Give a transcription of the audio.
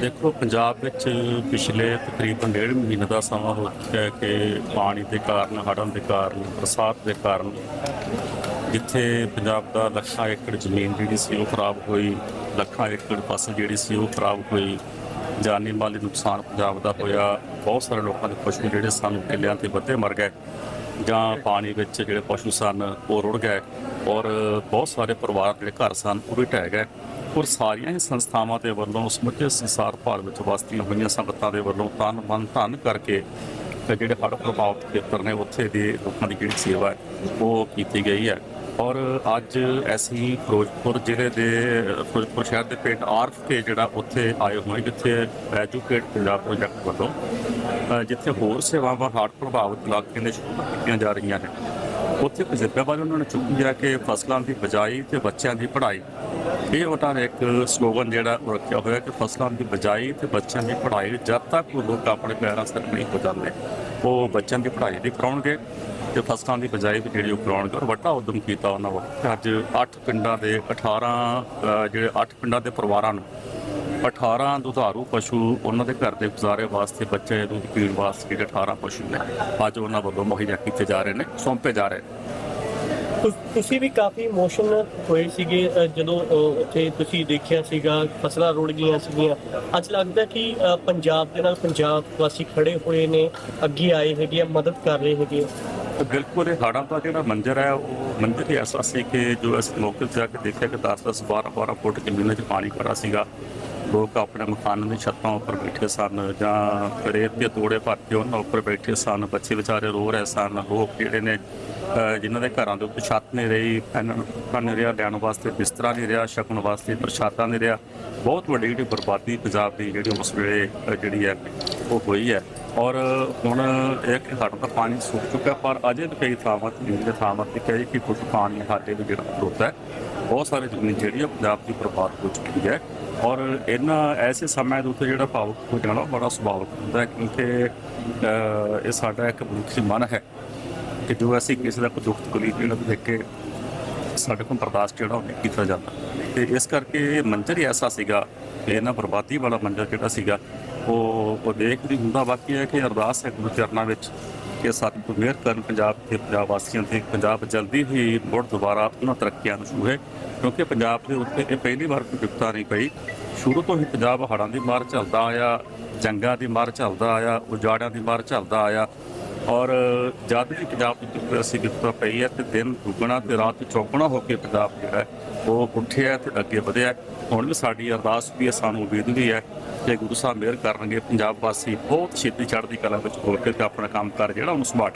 ਦੇਖੋ, ਪੰਜਾਬ ਵਿੱਚ ਪਿਛਲੇ ਤਕਰੀਬਨ ਡੇਢ ਮਹੀਨੇ ਦਾ ਸਮਾਂ ਹੋ ਚੁੱਕਾ ਹੈ ਕਿ ਪਾਣੀ ਦੇ ਕਾਰਨ, ਹੜ੍ਹਾਂ ਦੇ ਕਾਰਨ, ਬਰਸਾਤ ਦੇ ਕਾਰਨ ਜਿੱਥੇ ਪੰਜਾਬ ਦਾ ਲੱਖਾਂ ਏਕੜ ਜ਼ਮੀਨ ਜਿਹੜੀ ਸੀ ਉਹ ਖਰਾਬ ਹੋਈ, ਲੱਖਾਂ ਏਕੜ ਫਸਲ ਜਿਹੜੀ ਸੀ ਉਹ ਖਰਾਬ ਹੋਈ, ਜਾਨੀ ਮਾਲੀ ਨੁਕਸਾਨ ਪੰਜਾਬ ਦਾ ਹੋਇਆ, ਬਹੁਤ ਸਾਰੇ ਲੋਕਾਂ ਦੇ ਪਸ਼ੂ ਜਿਹੜੇ ਸਨ ਕਿੱਲਿਆਂ ਤੇ ਵੱਧੇ ਮਰ ਗਏ, ਜਾਂ ਪਾਣੀ ਵਿੱਚ ਜਿਹੜੇ ਪਸ਼ੂ ਸਨ ਉਹ ਰੁੜ ਗਏ ਔਰ ਬਹੁਤ ਸਾਰੇ ਪਰਿਵਾਰ ਜਿਹੜੇ ਘਰ ਸਨ ਉਹ ਵੀ ਢਹਿ ਗਏ। ਔਰ ਸਾਰੀਆਂ ਹੀ ਸੰਸਥਾਵਾਂ ਦੇ ਵੱਲੋਂ ਸਮੁੱਚੇ ਸੰਸਾਰ ਭਰ ਵਿੱਚ ਵਸਦੀਆਂ ਹੋਈਆਂ ਸੰਗਤਾਂ ਦੇ ਵੱਲੋਂ ਤਨ ਮਨ ਧਨ ਕਰਕੇ ਤੇ ਜਿਹੜੇ ਹੜ੍ਹ ਪ੍ਰਭਾਵਿਤ ਖੇਤਰ ਨੇ ਉੱਥੇ ਦੇ ਲੋਕਾਂ ਦੀ ਜਿਹੜੀ ਸੇਵਾ ਹੈ, ਉਹ ਕੀਤੀ ਗਈ ਹੈ। ਔਰ ਅੱਜ ਅਸੀਂ ਫਿਰੋਜ਼ਪੁਰ ਜ਼ਿਲ੍ਹੇ ਦੇ, ਫਿਰੋਜ਼ਪੁਰ ਸ਼ਹਿਰ ਦੇ ਪਿੰਡ ਆਰਫ ਕੇ ਜਿਹੜਾ ਉੱਥੇ ਆਏ ਹੋਏ, ਜਿੱਥੇ ਐਜੂਕੇਟ ਪੰਜਾਬ ਪ੍ਰੋਜੈਕਟ ਵੱਲੋਂ ਜਿੱਥੇ ਹੋਰ ਸੇਵਾਵਾਂ ਹੜ੍ਹ ਪ੍ਰਭਾਵਿਤ ਇਲਾਕੇ ਦੇ ਸ਼ੁਰੂ ਕੀਤੀਆਂ ਜਾ ਰਹੀਆਂ ਨੇ। ਉੱਥੇ ਇੱਕ ਉਹਨਾਂ ਨੇ ਚੁੱਕੀ ਹੈ ਕਿ ਫਸਲਾਂ ਦੀ ਬਜਾਈ ਤੇ ਬੱਚਿਆਂ ਦੀ ਪੜ੍ਹਾਈ ਇਹ ਉਹਨਾਂ ਨੇ ਇੱਕ ਸਲੋਗਨ ਜਿਹੜਾ ਉਹ ਰੱਖਿਆ ਹੋਇਆ ਕਿ ਫਸਲਾਂ ਦੀ ਬਜਾਈ ਤੇ ਬੱਚਿਆਂ ਦੀ ਪੜ੍ਹਾਈ ਜਦ ਤੱਕ ਉਹ ਲੋਕ ਆਪਣੇ ਪੈਰਾਂ ਸਿਰ ਨਹੀਂ ਹੋ ਜਾਂਦੇ, ਉਹ ਬੱਚਿਆਂ ਦੀ ਪੜ੍ਹਾਈ ਵੀ ਕਰਾਉਣਗੇ ਤੇ ਫਸਲਾਂ ਦੀ ਬਜਾਈ ਵੀ ਜਿਹੜੀ ਉਹ ਕਰਾਉਣਗੇ। ਔਰ ਵੱਡਾ ਉਦਮ ਕੀਤਾ ਉਹਨਾਂ ਵੱਲੋਂ ਤੇ ਅੱਜ 8 ਪਿੰਡਾਂ ਦੇ 18 ਜਿਹੜੇ 8 ਪਿੰਡਾਂ ਦੇ ਪਰਿਵਾਰਾਂ ਨੂੰ 18 ਦੁਧਾਰੂ ਪਸ਼ੂ ਉਹਨਾਂ ਦੇ ਘਰ ਦੇ ਗੁਜ਼ਾਰੇ ਵਾਸਤੇ ਬੱਚੇ ਦੁੱਧ ਪੀਣ ਵਾਸਤੇ ਜਿਹੜੇ 18 ਪਸ਼ੂ ਨੇ, ਅੱਜ ਉਹਨਾਂ ਵੱਲੋਂ ਮੁਹੱਈਆ ਕੀਤੇ ਜਾ ਰਹੇ ਨੇ, ਸੌਂਪੇ ਜਾ ਰਹੇ ਨੇ। ਤੁਸੀਂ ਵੀ ਕਾਫੀ ਇਮੋਸ਼ਨਲ ਹੋਏ ਸੀਗੇ ਅ, ਜਦੋਂ ਅ, ਉੱਥੇ ਤੁਸੀਂ ਦੇਖਿਆ ਸੀਗਾ ਫਸਲਾਂ ਰੁੜ ਗਈਆਂ ਸੀਗੀਆਂ ਅੱਜ ਲੱਗਦਾ ਕਿ ਅ, ਪੰਜਾਬ ਦੇ ਨਾਲ ਪੰਜਾਬ ਵਾਸੀ ਖੜੇ ਹੋਏ ਨੇ ਅੱਗੇ ਆਏ ਹੈਗੇ ਆ ਮਦਦ ਕਰ ਰਹੇ ਹੈਗੇ ਆ। ਤੇ ਬਿਲਕੁਲ ਇਹ ਹਾੜਾਂ ਦਾ ਜਿਹੜਾ ਮੰਜ਼ਰ ਹੈ ਉਹ ਮੰਜ਼ਰ ਹੀ ਐਸਾ ਸੀ ਕਿ ਜੋ ਅਸੀਂ ਮੌਕੇ ਤੇ ਜਾ ਕੇ ਦੇਖਿਆ ਕਿ 10 10 12 12 ਫੁੱਟ ਜ਼ਮੀਨ 'ਚ ਪਾਣੀ ਖੜਾ ਸੀਗਾ ਲੋਕ ਆਪਣੇ ਮਕਾਨਾਂ ਦੀ ਛੱਤਾਂ ਉੱਪਰ ਬੈਠੇ ਸਨ ਜਾਂ ਰੇਤ ਦੇ ਤੋੜੇ ਭਰ ਕੇ ਉਹਨਾਂ ਉੱਪਰ ਬੈਠੇ ਸਨ। ਬੱਚੇ ਵਿਚਾਰੇ ਰੋ ਰਹੇ ਸਨ। ਲੋਕ ਜਿਹੜੇ ਨੇ ਜਿਨ੍ਹਾਂ ਦੇ ਘਰਾਂ ਦੇ ਉੱਤੇ ਛੱਤ ਨਹੀਂ ਰਹੀ ਇਹਨਾਂ ਨੂੰ ਨਹੀਂ ਰਿਹਾ, ਲੈਣ ਵਾਸਤੇ ਬਿਸਤਰਾ ਨਹੀਂ ਰਿਹਾ, ਛਕਣ ਵਾਸਤੇ ਪ੍ਰਸ਼ਾਦਾ ਨਹੀਂ ਰਿਹਾ। ਬਹੁਤ ਵੱਡੀ ਜਿਹੜੀ ਬਰਬਾਦੀ ਪੰਜਾਬ ਦੀ ਜਿਹੜੀ ਉਸ ਵੇਲੇ ਜਿਹੜੀ ਹੈ, ਉਹ ਹੋਈ ਹੈ। ਔਰ ਹੁਣ ਇਹ ਕਿ ਸਾਡਾ ਤਾਂ ਪਾਣੀ ਸੁੱਕ ਚੁੱਕਾ ਪਰ ਅਜੇ ਵੀ ਕਈ ਥਾਵਾਂ ਤੇ ਜਿਹੜੇ ਥਾਵਾਂ ਤੇ ਕਈ ਕਿ ਕੁਝ ਪਾਣੀ ਸਾਡੇ ਵੀ ਜਿਹੜਾ ਖਲੋਤਾ ਹੈ, ਬਹੁਤ ਸਾਰੇ ਜ਼ਮੀਨ ਜਿਹੜੀ ਹੈ ਪੰਜਾਬ ਦੀ ਬਰਬਾਦ ਹੋ ਚੁੱਕੀ ਹੈ। ਔਰ ਇਹਨਾਂ ਐਸੇ ਸਮੇਂ ਦੇ ਉੱਤੇ ਜਿਹੜਾ ਭਾਵ ਹੋ ਜਾਣਾ ਬੜਾ ਸੁਭਾਵਿਕ ਹੁੰਦਾ ਹੈ, ਕਿਉਂਕਿ ਇਹ ਸਾਡਾ ਇੱਕ ਮਨੁੱਖੀ ਮਨ ਹੈ ਕਿ ਜੋ ਅਸੀਂ ਕਿਸੇ ਦਾ ਕੋਈ ਦੁੱਖ ਤਕਲੀਫ ਜਿਹੜਾ ਦੇਖ ਕੇ ਸਾਡੇ ਕੋਲ ਬਰਦਾਸ਼ਤ ਜਿਹੜਾ ਉਹ ਨਹੀਂ ਕੀਤਾ ਜਾਂਦਾ। ਤੇ ਇਸ ਕਰਕੇ ਮੰਜ਼ਰ ਹੀ ਐਸਾ ਸੀਗਾ ਕਿ ਇਹਨਾਂ ਬਰਬਾਦੀ ਵਾਲਾ ਮੰਜ਼ਰ ਜਿਹੜਾ ਸੀਗਾ ਉਹ ਉਹ ਦੇਖ ਹੁੰਦਾ, ਬਾਕੀ ਹੈ ਕਿ ਅਰਦਾਸ ਹੈ ਗੁਰੂ ਚਰਨਾਂ ਵਿੱਚ ਕਿ ਸਤਿਗੁਰੂ ਮਿਹਰ ਕਰਨ ਪੰਜਾਬ ਤੇ ਪੰਜਾਬ ਵਾਸੀਆਂ ਤੇ ਪੰਜਾਬ ਜਲਦੀ ਹੀ ਮੁੜ ਦੁਬਾਰਾ ਉਹਨਾਂ ਤਰੱਕੀਆਂ ਨੂੰ ਛੂਹੇ, ਕਿਉਂਕਿ ਪੰਜਾਬ ਦੇ ਉੱਤੇ ਇਹ ਪਹਿਲੀ ਵਾਰ ਕੋਈ ਵਿਪਤਾ ਨਹੀਂ ਪਈ। ਸ਼ੁਰੂ ਤੋਂ ਹੀ ਪੰਜਾਬ ਹੜ੍ਹਾਂ ਦੀ ਮਾਰ ਚੱਲਦਾ ਆਇਆ, ਜੰਗਾਂ ਦੀ ਮਾਰ ਚੱਲਦਾ ਆਇਆ ਉਜਾੜਾਂ ਦੀ ਮਾਰ ਚੱਲਦਾ ਆਇਆ। ਔਰ ਜਦ ਵੀ ਪੰਜਾਬ ਦੀ ਉੱਤੇ ਅਸੀਂ ਵਿਪਤਾ ਪਈ ਹੈ ਤੇ ਦਿਨ ਦੁੱਗਣਾ ਤੇ ਰਾਤ ਚੌਗਣਾ ਹੋ ਕੇ ਪੰਜਾਬ ਜਿਹੜਾ ਉਹ ਉੱਠਿਆ ਤੇ ਅੱਗੇ ਵਧਿਆ ਹੁਣ ਵੀ ਸਾਡੀ ਅਰਦਾਸ ਵੀ ਹੈ, ਸਾਨੂੰ ਉਮੀਦ ਵੀ ਹੈ ਕਿ ਗੁਰੂ ਸਾਹਿਬ ਮਿਹਰ ਕਰਨਗੇ। ਪੰਜਾਬ ਵਾਸੀ ਬਹੁਤ ਛੇਤੀ ਚੜ੍ਹਦੀ ਕਲਾ ਵਿੱਚ ਹੋ ਕੇ ਆਪਣਾ ਕੰਮ ਕਰ ਜਿਹੜਾ ਉਹਨੂੰ ਸੰਭਾਲ